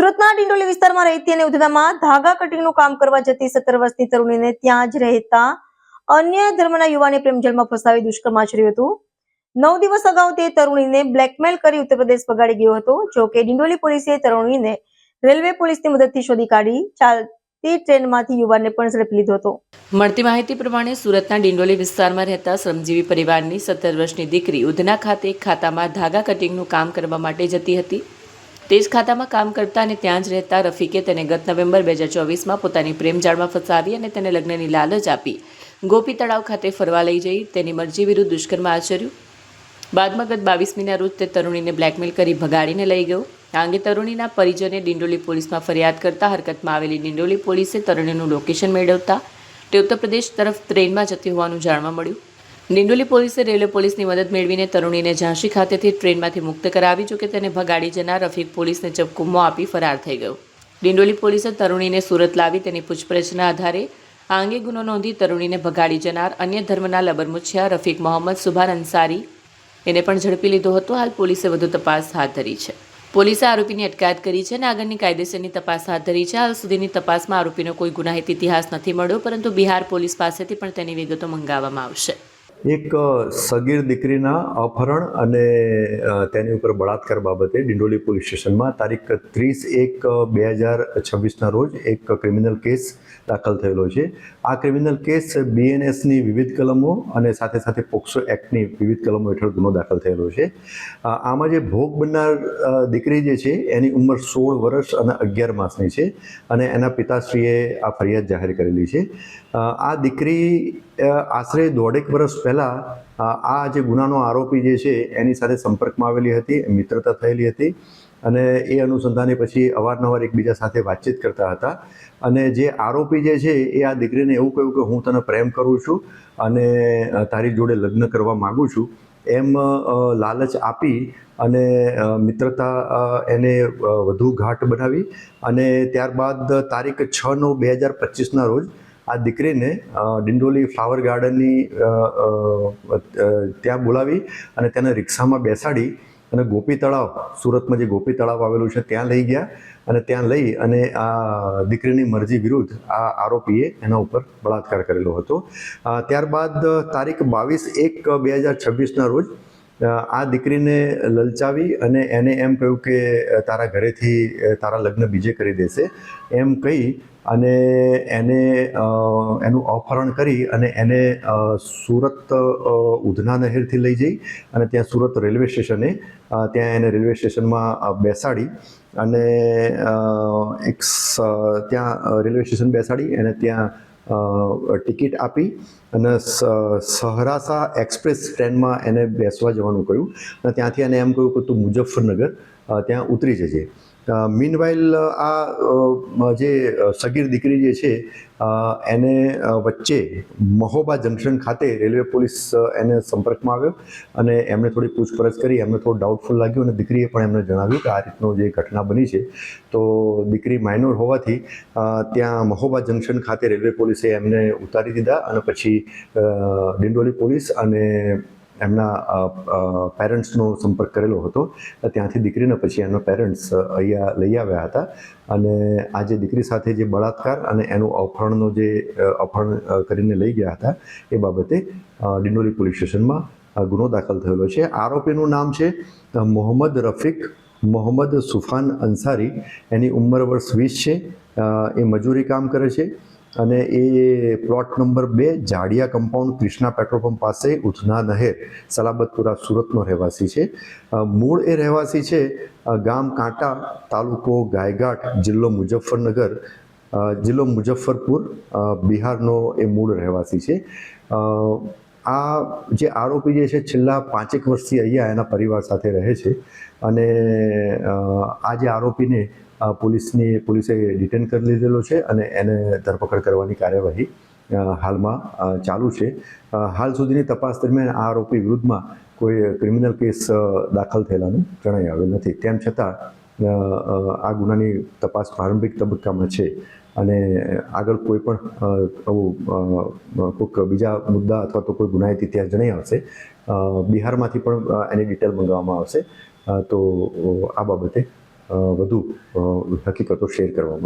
સુરતના ડિંડોલી વિસ્તારમાં રહેતી અને ઉધનામાં ધાગા કટિંગનું કામ કરવા જતી સત્તર વર્ષની તરુણીને ત્યાં જ રહેતા અન્ય ધર્મના યુવાને પ્રેમજલમાં ફસાવી દુષ્કર્મ આચર્યું હતું. નવ દિવસ અગાઉ તે તરુણીને બ્લેકમેલ કરી ઉત્તર પ્રદેશ પગાડી ગયો હતો, જો કે ડિંડોલી પોલીસે તરુણીને રેલવે પોલીસની મદદથી શોધી કાઢી, ચાલતી ટ્રેનમાંથી યુવાનને પણ ઝડપી લીધો હતો. મળતી માહિતી પ્રમાણે સુરતના ડિંડોલી વિસ્તારમાં રહેતા શ્રમજીવી પરિવારની સત્તર વર્ષની દીકરી ઉધના ખાતે ખાતામાં ધાગા કટિંગનું કામ કરવા માટે જતી હતી. તે જ ખાતામાં કામ કરતા અને ત્યાં જ રહેતા રફીકે તેને ગત નવેમ્બર બે હજાર ચોવીસમાં પોતાની પ્રેમજાળમાં ફસાવી અને તેને લગ્નની લાલચ આપી. ગોપી તળાવ ખાતે ફરવા લઈ જઈ તેની મરજી વિરુદ્ધ દુષ્કર્મ આચર્યું. બાદમાં ગત બાવીસમીના રોજ તે તરુણીને બ્લેકમેલ કરી ભગાડીને લઈ ગયો. આ અંગે તરુણીના પરિજને ડિંડોલી પોલીસમાં ફરિયાદ કરતા હરકતમાં આવેલી ડિંડોલી પોલીસે તરુણીનું લોકેશન મેળવતા તે ઉત્તર પ્રદેશ તરફ ટ્રેનમાં જતી હોવાનું જાણવા મળ્યું. ડિંડોલી પોલીસે રેલવે પોલીસની મદદ મેળવીને તરુણીને ઝાંસી ખાતેથી ટ્રેનમાંથી મુક્ત કરાવી, જોકે તેને ભગાડી જનાર રફીક પોલીસને ચપકુમો આપી ફરાર થઈ ગયો. ડિંડોલી પોલીસે તરુણીને સુરત લાવી તેની પૂછપરછના આધારે આ અંગે ગુનો નોંધી તરુણીને ભગાડી જનાર અન્ય ધર્મના લબરમુછિયા રફીક મોહમ્મદ સુભાન અંસારી એને પણ ઝડપી લીધો હતો. હાલ પોલીસે વધુ તપાસ હાથ ધરી છે. પોલીસે આરોપીની અટકાયત કરી છે અને આગળની કાયદેસરની તપાસ હાથ ધરી છે. હાલ સુધીની તપાસમાં આરોપીનો કોઈ ગુનાહિત ઇતિહાસ નથી મળ્યો, પરંતુ બિહાર પોલીસ પાસેથી પણ તેની વિગતો મંગાવવામાં આવશે. એક સગીર દીકરીના અપહરણ અને તેની ઉપર બળાત્કાર બાબતે ડિંડોલી પોલીસ સ્ટેશનમાં તારીખ ત્રીસ એક બે હજાર છવ્વીસના રોજ એક ક્રિમિનલ કેસ દાખલ થયેલો છે. આ ક્રિમિનલ કેસ બીએનએસની વિવિધ કલમો અને સાથે સાથે પોક્સો એક્ટની વિવિધ કલમો હેઠળ ગુનો દાખલ થયેલો છે. આમાં જે ભોગ બનનાર દીકરી જે છે, એની ઉંમર સોળ વર્ષ અને અગિયાર માસની છે અને એના પિતાશ્રીએ આ ફરિયાદ જાહેર કરેલી છે. આ દીકરી આશરે દોઢેક વર્ષ પહેલાં આ જે ગુનાનો આરોપી જે છે, એની સાથે સંપર્કમાં આવેલી હતી મિત્રતા થયેલી હતી અને એ અનુસંધાને પછી અવારનવાર એકબીજા સાથે વાતચીત કરતા હતા. અને જે આરોપી જે છે, એ આ દીકરીને એવું કહ્યું કે હું તને પ્રેમ કરું છું અને તારી જોડે લગ્ન કરવા માગું છું. એમ લાલચ આપી અને મિત્રતા એને વધુ ઘાટ બનાવી અને ત્યારબાદ તારીખ છ નવ બે હજાર પચીસના રોજ આ દીકરીને ડિંડોલી ફ્લાવર ગાર્ડનની ત્યાં બોલાવી અને તેને રિક્ષામાં બેસાડી અને ગોપી તળાવ, સુરતમાં જે ગોપી તળાવ આવેલું છે, ત્યાં લઈ ગયા અને ત્યાં લઈ અને આ દીકરીની મરજી વિરુદ્ધ આ આરોપીએ એના ઉપર બળાત્કાર કરેલો હતો. ત્યારબાદ તારીખ બાવીસ એક બે હજાર છવ્વીસના રોજ આ દીકરીને લલચાવી અને એને એમ કહ્યું કે તારા ઘરેથી તારા લગ્ન બીજે કરી દેશે. એમ કહી અને એને એનું અપહરણ કરી અને એને સુરત ઉધના નહેરથી લઈ જઈ અને ત્યાં સુરત રેલવે સ્ટેશને ત્યાં એને રેલવે સ્ટેશનમાં બેસાડી અને એક ત્યાં રેલવે સ્ટેશન બેસાડી અને ત્યાં ટિકિટ આપી અને સહરાસા એક્સપ્રેસ ટ્રેનમાં એને બેસવા જવાનું કહ્યું અને ત્યાંથી એને એમ કહ્યું કે તું મુઝફ્ફરનગર ત્યાં ઉતરી જજે. મીનવાઇલ આ જે સગીર દીકરી જે છે એને વચ્ચે મહોબા જંકશન ખાતે રેલવે પોલીસ એને સંપર્કમાં આવ્યો અને એમણે થોડી પૂછપરછ કરી, એમને થોડું ડાઉટફુલ લાગ્યું અને દીકરીએ પણ એમને જણાવ્યું કે આ રીતનો જે ઘટના બની છે. તો દીકરી માઇનોર હોવાથી ત્યાં મહોબા જંકશન ખાતે રેલવે પોલીસે એમને ઉતારી દીધા અને પછી ડિંડોલી પોલીસ અને એમના પેરેન્ટ્સનો સંપર્ક કરેલો હતો. ત્યાંથી દીકરીને પછી એમના પેરેન્ટ્સ અહીંયા લઈ આવ્યા હતા. અને આ જે દીકરી સાથે જે બળાત્કાર અને એનું અપહરણનો જે અ, અપહરણ કરીને લઈ ગયા હતા એ બાબતે ડિંડોલી પોલીસ સ્ટેશનમાં ગુનો દાખલ થયેલો છે. આરોપીનું નામ છે મોહમ્મદ રફીક મોહમ્મદ સુફાન અંસારી. એની ઉંમર વર્ષ વીસ છે. એ મજૂરી કામ કરે છે. અને એ પ્લોટ નંબર બે, Jadiya compound Krishna petrol pump પાસે ઉધના નહેર, સલાબતપુરા, સુરતનો રહેવાસી છે. મૂળ એ રહેવાસી છે ગામ કાંટા, તાલુકો ગાયઘાટ, જિલ્લો મુઝફ્ફરનગર જિલ્લો મુઝફ્ફરપુર બિહારનો એ મૂળ રહેવાસી છે. આ જે આરોપી જે છે, છેલ્લા પાંચેક વર્ષથી અહીંયા એના પરિવાર સાથે રહે છે. અને આ જે આરોપીને પોલીસની, પોલીસે ડિટેન કરી લીધેલો છે અને એને ધરપકડ કરવાની કાર્યવાહી હાલમાં ચાલુ છે. હાલ સુધીની તપાસ દરમિયાન આ આરોપી વિરુદ્ધમાં કોઈ ક્રિમિનલ કેસ દાખલ થયેલાનું જણાઈ આવેલ નથી. તેમ છતાં આ ગુનાની તપાસ પ્રારંભિક તબક્કામાં છે અને આગળ કોઈ પણ આવું કોઈક બીજા મુદ્દા અથવા તો કોઈ ગુનાહિત ઇતિહાસ જણાઈ આવશે બિહારમાંથી પણ એની ડિટેલ મંગાવવામાં આવશે. તો આ બાબતે વધુ હકીકતો શેર કરવામાં